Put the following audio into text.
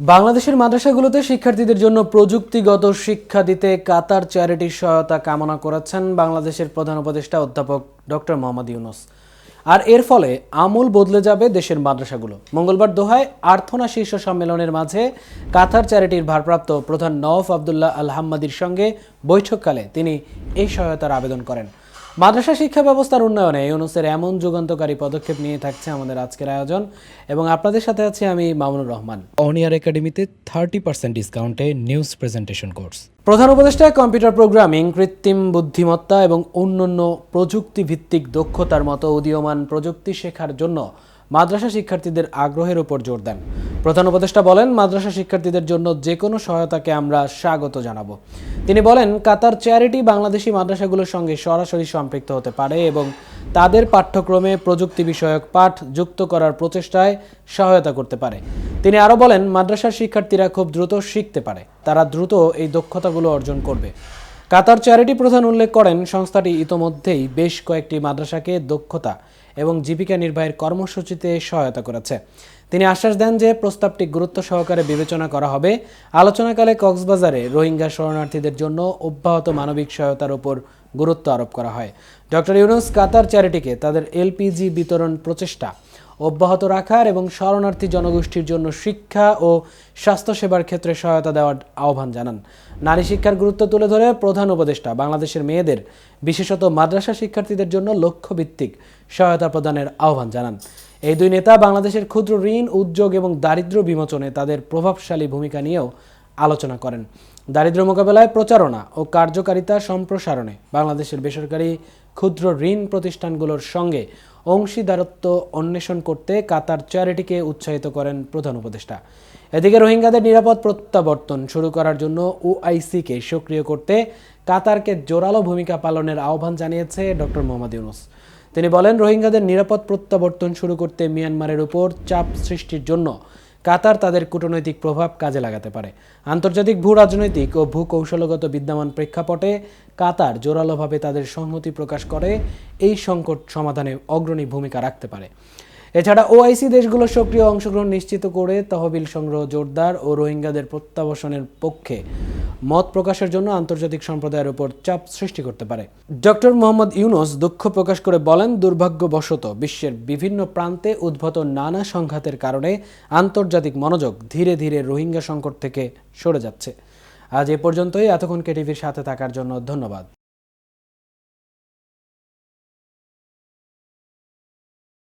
বাংলাদেশের মাদ্রাসাগুলোতে শিক্ষার্থীদের জন্য প্রযুক্তিগত শিক্ষা দিতে কাতার চ্যারিটির সহায়তা কামনা করেছেন বাংলাদেশের প্রধান উপদেষ্টা অধ্যাপক ডক্টর মোহাম্মদ ইউনুস। আর এর ফলে আমূল বদলে যাবে দেশের মাদ্রাসাগুলো। মঙ্গলবার দোহায় আর্থনা শীর্ষ সম্মেলনের মাঝে কাতার চ্যারিটির ভারপ্রাপ্ত প্রধান নওয়াফ আবদুল্লাহ আল হাম্মাদির সঙ্গে বৈঠককালে তিনি এই সহায়তার আবেদন করেন। মাদ্রাসা শিক্ষা ব্যবস্থার উন্নয়নে ইউনুসের এমন যুগান্তকারী পদক্ষেপ নিয়ে থাকছে আমাদের আজকের আয়োজন। এবং আপনাদের সাথে আছি আমি মামুনুর রহমান। অনিয়ার একাডেমিতে থার্টি পার্সেন্ট ডিসকাউন্টে নিউজ প্রেজেন্টেশন কোর্স প্রধান উপদেষ্টা কম্পিউটার প্রোগ্রামিং কৃত্রিম বুদ্ধিমত্তা এবং অন্যান্য প্রযুক্তিভিত্তিক দক্ষতার মতো উদীয়মান প্রযুক্তি শেখার জন্য মাদ্রাসা শিক্ষার্থীদের আগ্রহের উপর জোর দেন। প্রধান উপদেষ্টা বলেন, মাদ্রাসা শিক্ষার্থীদের জন্য যে কোনো সহায়তাকে আমরা স্বাগত জানাব। তিনি বলেন, কাতার চ্যারিটি বাংলাদেশি মাদ্রাসাগুলোর সঙ্গে সরাসরি সম্পৃক্ত হতে পারে এবং তাদের পাঠ্যক্রমে প্রযুক্তি বিষয়ক পাঠ যুক্ত করার প্রচেষ্টায় সহায়তা করতে পারে। তিনি আরও বলেন, মাদ্রাসার শিক্ষার্থীরা খুব দ্রুত শিখতে পারে। তারা দ্রুত এই দক্ষতাগুলো অর্জন করবে। কাতার চ্যারিটি প্রধান উল্লেখ করেন, সংস্থাটি ইতোমধ্যেই বেশ কয়েকটি মাদ্রাসাকে দক্ষতা এবং জীবিকা নির্বাহের কর্মসূচিতে সহায়তা করেছে। তিনি আশ্বাস দেন যে প্রস্তাবটি গুরুত্ব সহকারে বিবেচনা করা হবে। আলোচনাকালে কক্সবাজারে রোহিঙ্গা শরণার্থীদের জন্য অব্যাহত মানবিক সহায়তার উপর গুরুত্ব আরোপ করা হয়। ডক্টর ইউনুস কাতার চ্যারিটিকে তাদের এলপিজি বিতরণ প্রচেষ্টা অব্যাহত রাখার এবং শরণার্থী জনগোষ্ঠীর জন্য শিক্ষা ও স্বাস্থ্যসেবার ক্ষেত্রে সহায়তা দেওয়ার আহ্বান জানান। নারী শিক্ষার গুরুত্ব তুলে ধরে প্রধান উপদেষ্টা বাংলাদেশের মেয়েদের, বিশেষত মাদ্রাসা শিক্ষার্থীদের জন্য লক্ষ্যভিত্তিক সহায়তা প্রদানের আহ্বান জানান। এই দুই নেতা বাংলাদেশের ক্ষুদ্র ঋণ, উদ্যোগ এবং দারিদ্র্য বিমোচনে তাদের প্রভাবশালী ভূমিকা নিয়েও আলোচনা করেন। দারিদ্র্য মোকাবেলায় প্রচারণা ও কার্যকারিতা সম্প্রসারণে বাংলাদেশের বেসরকারি ক্ষুদ্র ঋণ প্রতিষ্ঠানগুলোর সঙ্গে অংশীদারত্ব অন্বেষণ করতে কাতার চ্যারিটিকে উৎসাহিত করেন প্রধান উপদেষ্টা। এদিকে রোহিঙ্গাদের নিরাপদ প্রত্যাবর্তন শুরু করার জন্য ওআইসিকে সক্রিয় করতে কাতারকে জোরালো ভূমিকা পালনের আহ্বান জানিয়েছে ডক্টর মোহাম্মদ ইউনুস। তিনি বলেন, রোহিঙ্গাদের নিরাপদ প্রত্যাবর্তন শুরু করতে মিয়ানমারের উপর চাপ সৃষ্টির জন্য কাতার তাদের কূটনৈতিক প্রভাব কাজে লাগাতে পারে। আন্তর্জাতিক ভূ রাজনৈতিক ও ভূ কৌশলগত বিদ্যমান প্রেক্ষাপটে কাতার জোরালোভাবে তাদের সংহতি প্রকাশ করে, এই সংকট সমাধানে অগ্রণী ভূমিকা রাখতে পারে। এছাড়া ওআইসি দেশগুলোর সক্রিয় অংশগ্রহণ নিশ্চিত করে তহবিল সংগ্রহ জোরদার ও রোহিঙ্গাদের প্রত্যাবাসনের পক্ষে মত প্রকাশের জন্য আন্তর্জাতিক সম্প্রদায়ের উপর চাপ সৃষ্টি করতে পারে। ডক্টর মোহাম্মদ ইউনুস দুঃখ প্রকাশ করে বলেন, দুর্ভাগ্যবশত বিশ্বের বিভিন্ন প্রান্তে উদ্ভূত নানা সংঘাতের কারণে আন্তর্জাতিক মনোযোগ ধীরে ধীরে রোহিঙ্গা সংকট থেকে সরে যাচ্ছে। আজ এ পর্যন্তই। এতক্ষণ কেটিভির সাথে থাকার জন্য ধন্যবাদ।